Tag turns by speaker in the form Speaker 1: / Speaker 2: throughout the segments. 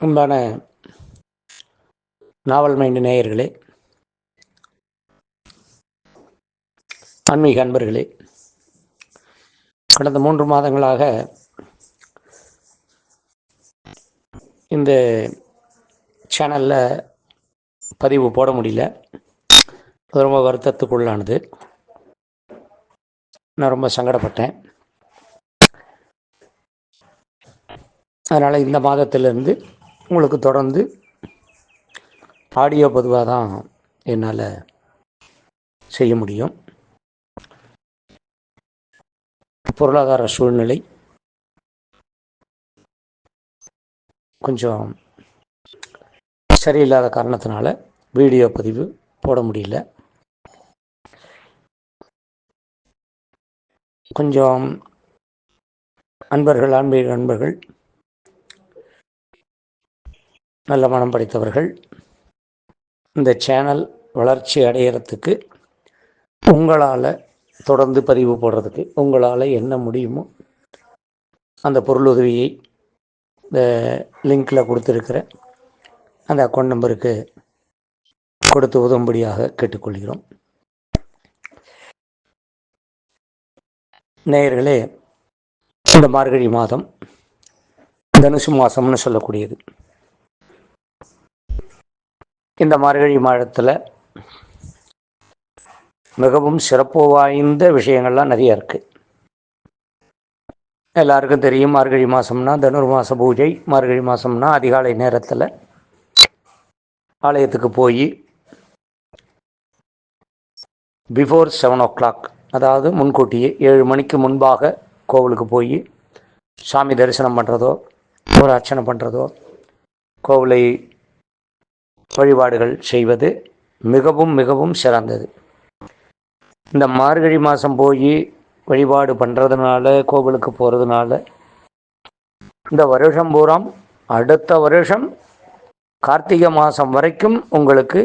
Speaker 1: அன்பான நாவல் மைண்டு நேயர்களே ஆன்மீக அன்பர்களே கடந்த மூன்று மாதங்களாக இந்த சேனலில் பதிவு போட முடியல. ரொம்ப வருத்தத்துக்குள்ளானது. நான் ரொம்ப சங்கடப்பட்டேன். அதனால் இந்த மாதத்திலிருந்து உங்களுக்கு தொடர்ந்து ஆடியோ பதிவாக தான் என்னால் செய்ய முடியும். பொருளாதார சூழ்நிலை கொஞ்சம் சரியில்லாத காரணத்தினால வீடியோ பதிவு போட முடியல. கொஞ்சம் அன்பர்கள் ஆன்மீக அன்பர்கள் நல்ல மனம் படைத்தவர்கள் இந்த சேனல் வளர்ச்சி அடையிறதுக்கு உங்களால் தொடர்ந்து பதிவு போடுறதுக்கு உங்களால் என்ன முடியுமோ அந்த பொருளுதவியை இந்த லிங்கில் கொடுத்துருக்கிற அந்த அக்கௌண்ட் நம்பருக்கு கொடுத்து உதவும்படியாக கேட்டுக்கொள்கிறோம். நேயர்களே இந்த மார்கழி மாதம் தனுசு மாதம்னு சொல்லக்கூடியது. இந்த மார்கழி மாதத்தில் மிகவும் சிறப்பு வாய்ந்த விஷயங்கள்லாம் நிறைய இருக்குது எல்லாருக்கும் தெரியும் மார்கழி மாதம்னா தனுர் மாத பூஜை மார்கழி மாதம்னா அதிகாலை நேரத்தில் ஆலயத்துக்கு போய் பிஃபோர் செவன் ஓ கிளாக் அதாவது முன்கூட்டியே ஏழு மணிக்கு முன்பாக கோவிலுக்கு போய் சாமி தரிசனம் பண்ணுறதோ ஒரு அர்ச்சனை பண்ணுறதோ கோவிலை வழிபாடுகள் செய்வது மிகவும் மிகவும் சிறந்தது. இந்த மார்கழி மாதம் போய் வழிபாடு பண்ணுறதுனால கோவிலுக்கு போகிறதுனால இந்த வருஷம் பூராம் அடுத்த வருஷம் கார்த்திகை மாதம் வரைக்கும் உங்களுக்கு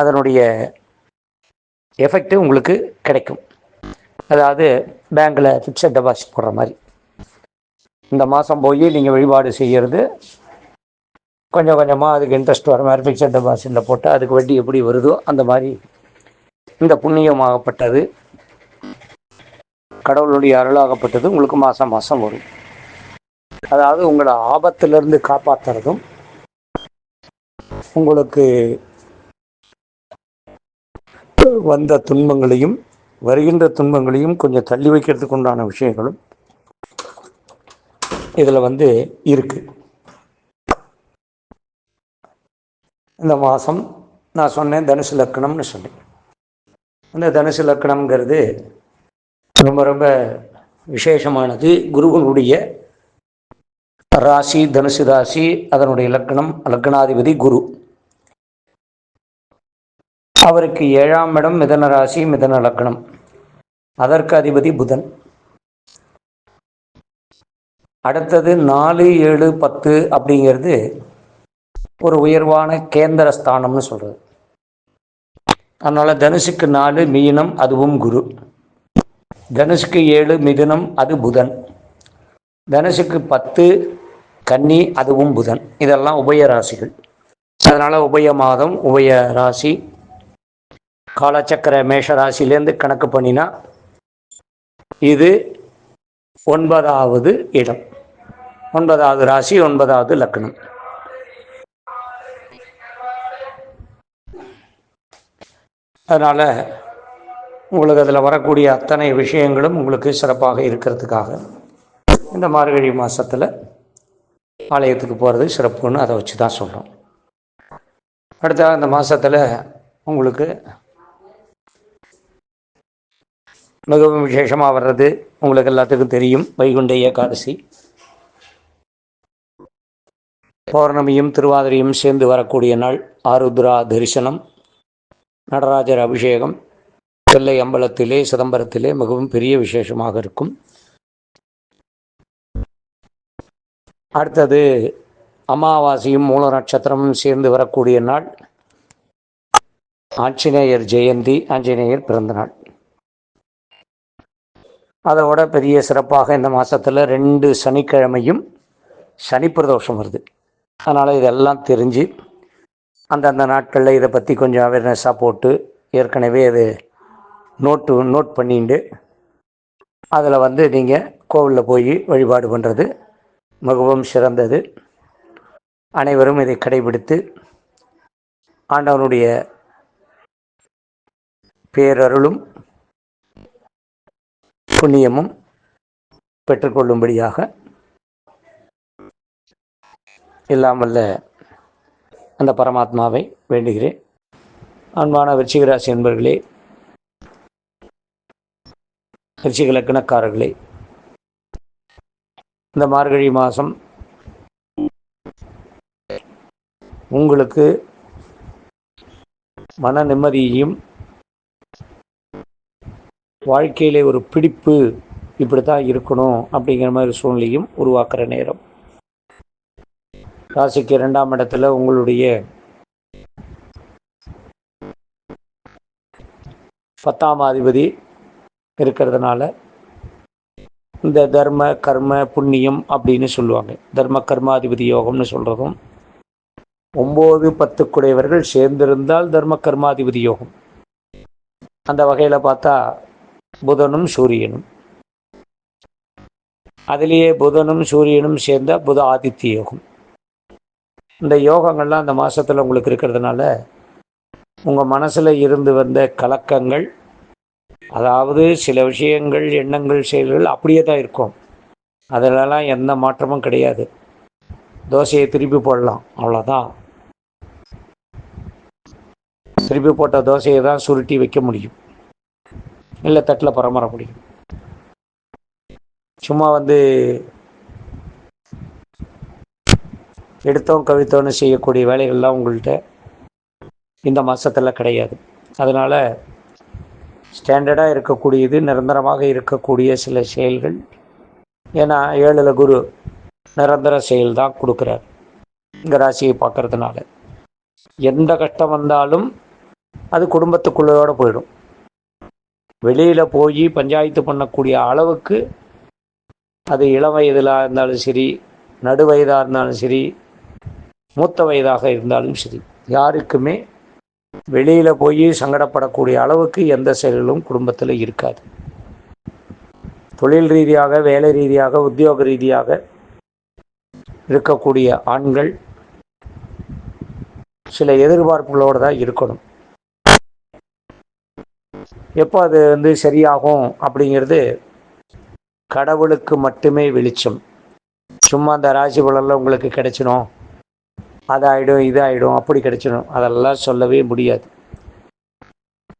Speaker 1: அதனுடைய எஃபெக்ட் உங்களுக்கு கிடைக்கும். அதாவது பேங்க்கில் ஃபிக்ஸட் டெபாசிட் போடுற மாதிரி. இந்த மாதம் போய் நீங்கள் வழிபாடு செய்கிறது கொஞ்சம் கொஞ்சமாக அதுக்கு இன்ட்ரெஸ்ட் வர மாதிரி ஃபிக்ஸட் டெபாசிட்டில் போட்டால் அதுக்கு வட்டி எப்படி வருதோ அந்த மாதிரி இந்த புண்ணியமாகப்பட்டது. கடவுளுடைய அருளாகப்பட்டது உங்களுக்கு மாதம் மாதம் வரும். அதாவது உங்களை ஆபத்திலிருந்து காப்பாற்றுறதும் உங்களுக்கு வந்த துன்பங்களையும் வருகின்ற துன்பங்களையும் கொஞ்சம் தள்ளி வைக்கிறதுக்கு உண்டான விஷயங்களும் இதில் வந்து இருக்குது இந்த மாதம் நான் சொன்னேன் தனுசு லக்கணம்னு சொன்னேன் அந்த தனுசு லக்கணம்ங்கிறது ரொம்ப ரொம்ப விசேஷமானது. குருவனுடைய ராசி தனுசு ராசி அதனுடைய லக்கணம் லக்னாதிபதி குரு. அவருக்கு ஏழாம் இடம் மிதன ராசி மிதன லக்கணம். அதற்கு அதிபதி புதன். அடுத்தது நாலு ஏழு பத்து அப்படிங்கிறது ஒரு உயர்வான கேந்திர ஸ்தானம்னு சொல்கிறது அதனால் தனுஷுக்கு நாலு மீனம் அதுவும் குரு. தனுஷுக்கு ஏழு மிதுனம் அது புதன். தனுஷுக்கு பத்து கன்னி அதுவும் புதன். இதெல்லாம் உபய ராசிகள். அதனால் உபய மாதம் உபய ராசி. காலச்சக்கர மேஷ ராசிலேருந்து கணக்கு பண்ணினா இது ஒன்பதாவது இடம். ஒன்பதாவது ராசி ஒன்பதாவது லக்னம். அதனால் உங்களுக்கு அதில் வரக்கூடிய அத்தனை விஷயங்களும் உங்களுக்கு சிறப்பாக இருக்கிறதுக்காக இந்த மார்கழி மாதத்தில் ஆலயத்துக்கு போகிறது சிறப்புன்னு அதை வச்சு தான் சொல்கிறோம் அடுத்த அந்த மாதத்தில் உங்களுக்கு மிகவும் விசேஷமாக வர்றது உங்களுக்கு எல்லாத்துக்கும் தெரியும் வைகுண்ட ஏகாதசி. பௌர்ணமியும் திருவாதிரையும் சேர்ந்து வரக்கூடிய நாள் ஆருத்ரா தரிசனம். நடராஜர் அபிஷேகம் வெள்ளை அம்பலத்திலே சிதம்பரத்திலே மிகவும் பெரிய விசேஷமாக இருக்கும். அடுத்தது அமாவாசையும் மூல நட்சத்திரமும் சேர்ந்து வரக்கூடிய நாள் ஆஞ்சநேயர் ஜெயந்தி ஆஞ்சநேயர் பிறந்த நாள் அதோட பெரிய சிறப்பாக இந்த மாதத்தில் ரெண்டு சனிக்கிழமையும் சனி பிரதோஷம் வருது. அதனால் இதெல்லாம் தெரிஞ்சு அந்தந்த நாட்களில் இதை பற்றி கொஞ்சம் அவேர்னஸாக போட்டு ஏற்கனவே அது நோட்டு நோட் பண்ணிட்டு அதில் வந்து நீங்கள் கோவிலில் போய் வழிபாடு பண்ணுறது மிகவும் சிறந்தது. அனைவரும் இதை கடைபிடித்து ஆண்டவனுடைய பேரருளும் புண்ணியமும் பெற்றுக்கொள்ளும்படியாக இல்லாமல்ல அந்த பரமாத்மாவை வேண்டுகிறேன். அன்பான விருச்சிகராசி என்பர்களே விருச்சிக லக்கணக்காரர்களே இந்த மார்கழி மாதம் உங்களுக்கு மன நிம்மதியையும் வாழ்க்கையிலே ஒரு பிடிப்பு இப்படி தான் இருக்கணும் அப்படிங்கிற மாதிரி சூழ்நிலையும் உருவாக்குற நேரம். ராசிக்கு இரண்டாம் இடத்துல உங்களுடைய பத்தாம் அதிபதி இருக்கிறதுனால இந்த தர்ம கர்ம புண்ணியம் அப்படின்னு சொல்லுவாங்க. தர்ம கர்மாதிபதி யோகம்னு சொல்கிறதும் ஒம்பது பத்து குடையவர்கள் சேர்ந்திருந்தால் தர்ம கர்மாதிபதி யோகம். அந்த வகையில் பார்த்தா புதனும் சூரியனும். அதிலேயே புதனும் சூரியனும் சேர்ந்த புத ஆதித்ய யோகம். இந்த யோகங்கள்லாம் அந்த மாதத்தில் உங்களுக்கு இருக்கிறதுனால உங்கள் மனசில் இருந்து வந்த கலக்கங்கள் அதாவது சில விஷயங்கள் எண்ணங்கள் செயல்கள் அப்படியே தான் இருக்கும். அதிலலாம் எந்த மாற்றமும் கிடையாது. தோசையை திருப்பி போடலாம் அவ்வளோதான் திருப்பி போட்ட தோசையை தான் சுருட்டி வைக்க முடியும். இல்லை தட்டில் பரமர முடியும். சும்மா வந்து எடுத்தோம் கவித்தோன்னு செய்யக்கூடிய வேலைகள்லாம் உங்கள்கிட்ட இந்த மாதத்தில் கிடையாது. அதனால் ஸ்டாண்டர்டாக இருக்கக்கூடியது நிரந்தரமாக இருக்கக்கூடிய சில செயல்கள். ஏன்னா ஏழில் குரு நிரந்தர செயல் தான் கொடுக்குறார். இந்த ராசியை பார்க்கறதுனால. எந்த கஷ்டம் வந்தாலும் அது குடும்பத்துக்குள்ளோட போயிடும். வெளியில் போய் பஞ்சாயத்து பண்ணக்கூடிய அளவுக்கு அது இளம் வயதிலாக இருந்தாலும் சரி நடு வயதாக இருந்தாலும் சரி மூத்த வயதாக இருந்தாலும் சரி. யாருக்குமே வெளியில் போய் சங்கடப்படக்கூடிய அளவுக்கு எந்த செயலும் குடும்பத்தில் இருக்காது. தொழில் ரீதியாக வேலை ரீதியாக உத்தியோக ரீதியாக இருக்கக்கூடிய ஆண்கள் சில எதிர்பார்ப்புகளோடு தான் இருக்கணும். எப்போ அது வந்து சரியாகும் அப்படிங்கிறது கடவுளுக்கு மட்டுமே வெளிச்சம். சும்மா அந்த ராசி பலனில் உங்களுக்கு கிடைச்சிடும் அதாயிடும் இதாயிடும் அப்படி கிடைச்சிடும். அதெல்லாம் சொல்லவே முடியாது.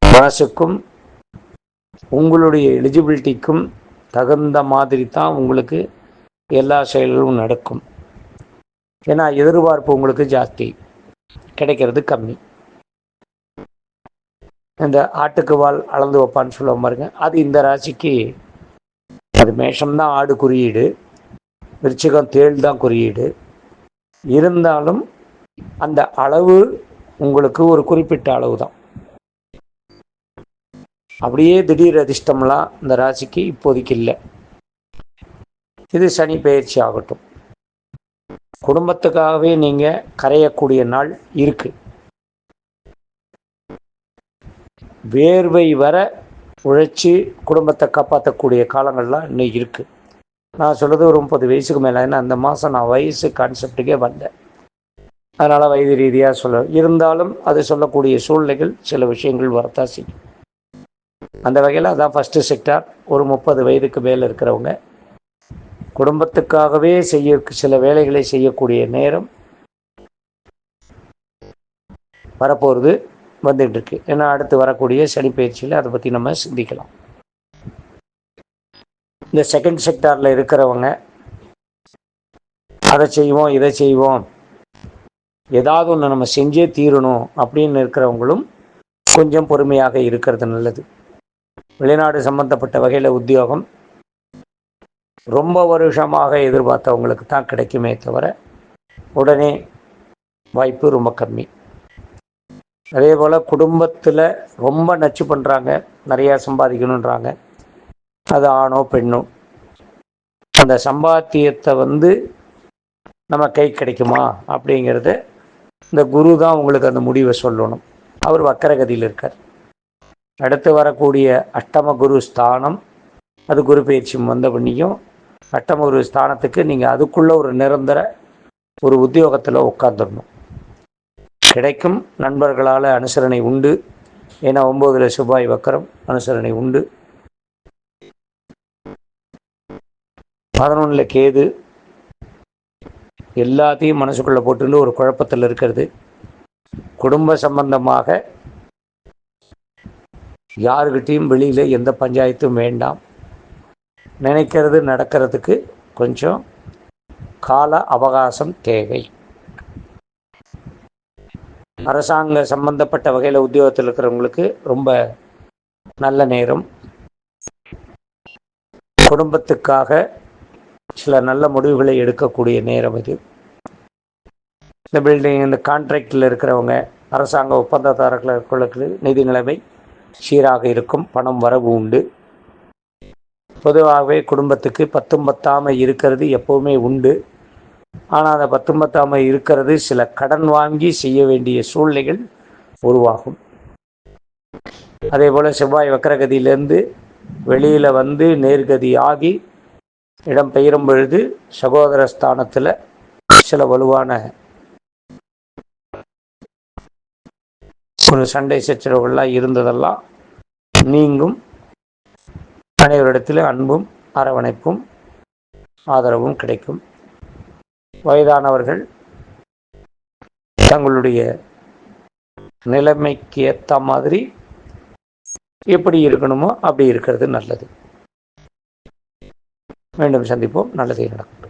Speaker 1: மனசுக்கும் உங்களுடைய எலிஜிபிலிட்டிக்கும் தகுந்த மாதிரி தான் உங்களுக்கு எல்லா செயல்களும் நடக்கும். ஏன்னா எதிர்பார்ப்பு உங்களுக்கு ஜாஸ்தி. கிடைக்கிறது கம்மி. இந்த ஆட்டுக்கு வால் அளந்து வைப்பான்னு சொல்லுவோம் பாருங்க. அது இந்த ராசிக்கு அது மேஷம்தான் ஆடு குறியீடு. விருச்சிகம் தேள் தான் குறியீடு. இருந்தாலும் அந்த அளவு உங்களுக்கு ஒரு குறிப்பிட்ட அளவு தான் அப்படியே திடீர் அதிர்ஷ்டம்லாம் இந்த ராசிக்கு இப்போதைக்கு இல்லை. இது சனி பயிற்சி ஆகட்டும். குடும்பத்துக்காகவே நீங்கள் கரையக்கூடிய நாள் இருக்கு. வேர்வை வர உழைச்சி குடும்பத்தை காப்பாற்றக்கூடிய காலங்கள்லாம் இன்னும் இருக்குது நான் சொல்கிறது ஒரு முப்பது வயசுக்கு மேலே ஏன்னா அந்த மாதம் நான் வயசு கான்செப்டுக்கே வந்தேன் அதனால் வயது ரீதியாக சொல்ல இருந்தாலும் அது சொல்லக்கூடிய சூழ்நிலைகள் சில விஷயங்கள் வரத்தான் செய்யும். அந்த வகையில் அதான் ஃபஸ்ட்டு செக்டார் ஒரு முப்பது வயதுக்கு மேலே இருக்கிறவங்க குடும்பத்துக்காகவே செய்ய சில வேலைகளை செய்யக்கூடிய நேரம் வரப்போகிறது வந்துட்டு இருக்கு ஏன்னா அடுத்து வரக்கூடிய சனி பயிற்சியில் அதை பற்றி நம்ம சிந்திக்கலாம். இந்த செகண்ட் செக்டாரில் இருக்கிறவங்க அதை செய்வோம் இதை செய்வோம் ஏதாவது ஒன்று நம்ம செஞ்சே தீரணும் அப்படின்னு இருக்கிறவங்களும் கொஞ்சம் பொறுமையாக இருக்கிறது நல்லது. வெளிநாடு சம்பந்தப்பட்ட வகையில் உத்தியோகம் ரொம்ப வருஷமாக எதிர்பார்த்தவங்களுக்கு தான் கிடைக்குமே தவிர உடனே வாய்ப்பு ரொம்ப கம்மி. அதே போல் குடும்பத்தில் ரொம்ப நச்சு பண்ணுறாங்க நிறையா சம்பாதிக்கணுன்றாங்க அது ஆணோ பெண்ணோ. அந்த சம்பாத்தியத்தை வந்து நம்ம கை கிடைக்குமா அப்படிங்கிறது இந்த குரு தான் உங்களுக்கு அந்த முடிவை சொல்லணும். அவர் வக்கரகதியில் இருக்கார். அடுத்து வரக்கூடிய அஷ்டம குரு ஸ்தானம் அது குரு பயிற்சி வந்த பண்ணியும் அஷ்டம குரு ஸ்தானத்துக்கு நீங்கள் அதுக்குள்ள ஒரு நிரந்தர ஒரு உத்தியோகத்தில் உட்காந்துடணும் கிடைக்கும் நண்பர்களால் அனுசரணை உண்டு. ஏன்னா ஒம்போதில் செவ்வாய் வக்கரம் அனுசரணை உண்டு. பதினொன்றில் கேது எல்லாத்தையும் மனசுக்குள்ளே போட்டுன்னு ஒரு குழப்பத்தில் இருக்கிறது. குடும்ப சம்பந்தமாக யாருக்கிட்டேயும் வெளியில் எந்த பஞ்சாயத்தும் வேண்டாம். நினைக்கிறது நடக்கிறதுக்கு கொஞ்சம் கால அவகாசம் தேவை. அரசாங்க சம்பந்தப்பட்ட வகையில் உத்தியோகத்தில் இருக்கிறவங்களுக்கு ரொம்ப நல்ல நேரம். குடும்பத்துக்காக சில நல்ல முடிவுகளை எடுக்கக்கூடிய நேரம் இது. இந்த பில்டிங் இந்த கான்ட்ராக்டில் இருக்கிறவங்க அரசாங்க ஒப்பந்ததாரர்களுக்கு நிதி நிலைமை சீராக இருக்கும் பணம் வரவு உண்டு. பொதுவாகவே குடும்பத்துக்கு பத்தும் பத்தாமல் இருக்கிறது எப்போவுமே உண்டு. ஆனால் அந்த பத்தும் பத்தாமல் இருக்கிறது சில கடன் வாங்கி செய்ய வேண்டிய சூழ்நிலைகள் உருவாகும். அதே போல் செவ்வாய் வக்கரகதியிலேருந்து வெளியில் வந்து நேர்கதி ஆகி இடம் பெயரும் பொழுது சகோதர ஸ்தானத்தில் சில வலுவான ஒரு சண்டை சச்சரவுகள்லாம் இருந்ததெல்லாம் நீங்கும். அனைவரிடத்திலும் அன்பும் அரவணைப்பும் ஆதரவும் கிடைக்கும். வயதானவர்கள் தங்களுடைய நிலைமைக்கு ஏற்ற மாதிரி எப்படி இருக்கணுமோ அப்படி இருக்கிறது நல்லது. மீண்டும் சந்திப்போம். நல்லதே நடக்கும்